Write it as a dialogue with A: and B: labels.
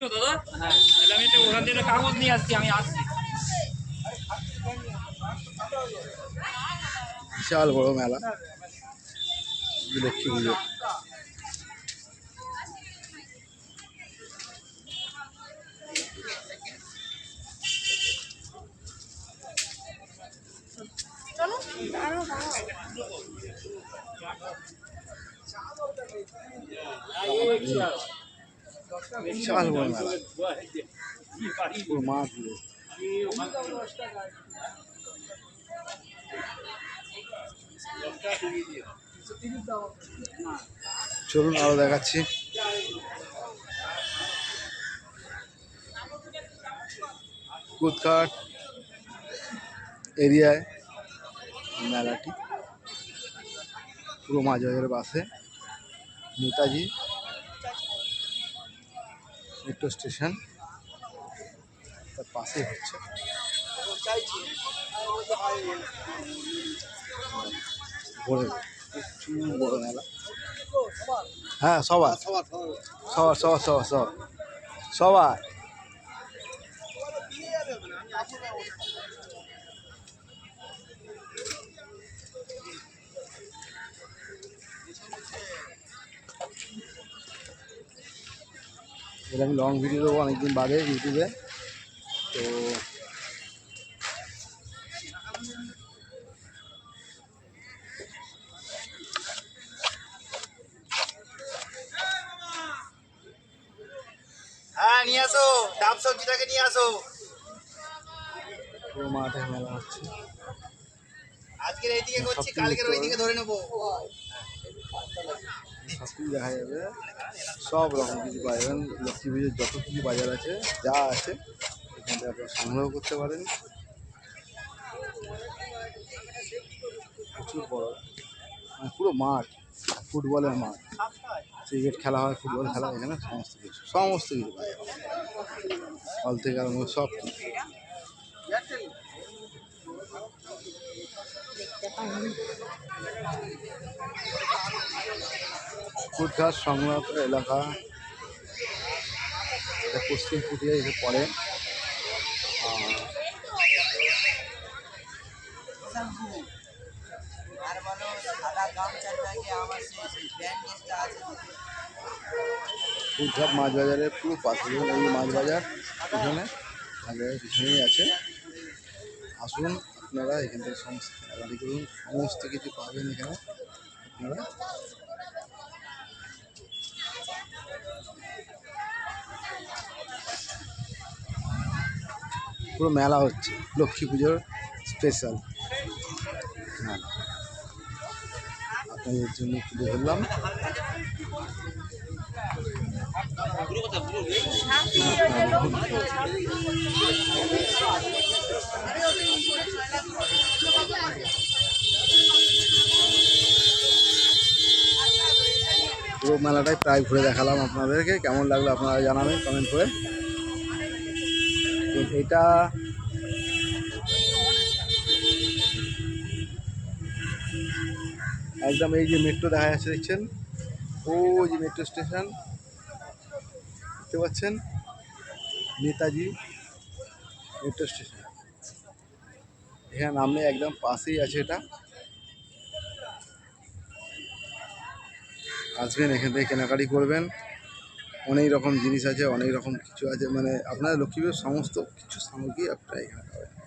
A: দাদা? হ্যাঁ তাহলে আমি একটু ওখান থেকে কাগজ নিয়ে আসছি আমি আসছি।
B: বিশাল বড় মেলা। লক্ষ্মী পুজো।
C: দাঁড়াও
B: বিশাল বড় মেলা মাঠ চলুন আরও দেখাচ্ছি। কুদঘাট এরিয়ায় মেলাটি। পুরো মাঝবাজারের পাশে নেতাজি মেট্রো স্টেশন। তার পাশেই হচ্ছে। বড় মেলা। হ্যাঁ সবার। সবার সবার সবার সবার। সবার। এটা আমি লং ভিডিও দেবো অনেকদিন বাদে ইউটিউবে তো
D: হ্যাঁ নিয়ে আসো। ডাব সবজিটাকে নিয়ে আসো।
B: পুরো মাঠে মেলা হচ্ছে।
D: আজকের এইদিকে করছি কালকের ওইদিকে ধরে নেব।
B: সব কিছু দেখা যাবে। সব রকম কিছু পাওয়া লক্ষ্মী পুজোর যত কিছু বাজার আছে, যা আছে এখান থেকে আপনারা সংগ্রহ করতে পারেন। প্রচুর বড়। মানে পুরো মাঠ, ফুটবলের মাঠ। ক্রিকেট খেলা হয়, ফুটবল খেলা এখানে সমস্ত কিছু সমস্ত কিছু পাওয়া যাবে। ফল থেকে আরম্ভ সব কিছু। কুটঘাট সংলগ্ন এলাকা। এটা পশ্চিম পুটিয়া এসে পড়ে। কুটঘাট মাছ বাজারের পুরো পাশে এই মাছ বাজার এখানে আগে পিছনেই আছে। আসুন, আপনারা এখান থেকে সমস্ত করুন। সমস্ত কিছু পাবেন এখানে। আপনারা পুরো মেলা হচ্ছে, লক্ষ্মী পুজোর স্পেশাল মেলা আপনাদের জন্য তুলে ধরলাম। পুরো মেলাটাই প্রায় ঘুরে দেখালাম আপনাদেরকে। কেমন লাগল আপনারা জানাবেন কমেন্ট করে। এটা একদম এই যে মেট্রো দেখা যাচ্ছে, দেখছেন? ও যে মেট্রো স্টেশন দেখতে পাচ্ছেন? নেতাজি মেট্রো স্টেশন এখানে নামলে একদম পাশেই আছে এটা। আসবেন, এখান থেকে কেনাকাটি করবেন। অনেক রকম জিনিস আছে, অনেক রকম কিছু আছে। মানে আপনার লক্ষ্মীপুরের সমস্ত কিছু সামগ্রী আপনারা এখানে পাবেন।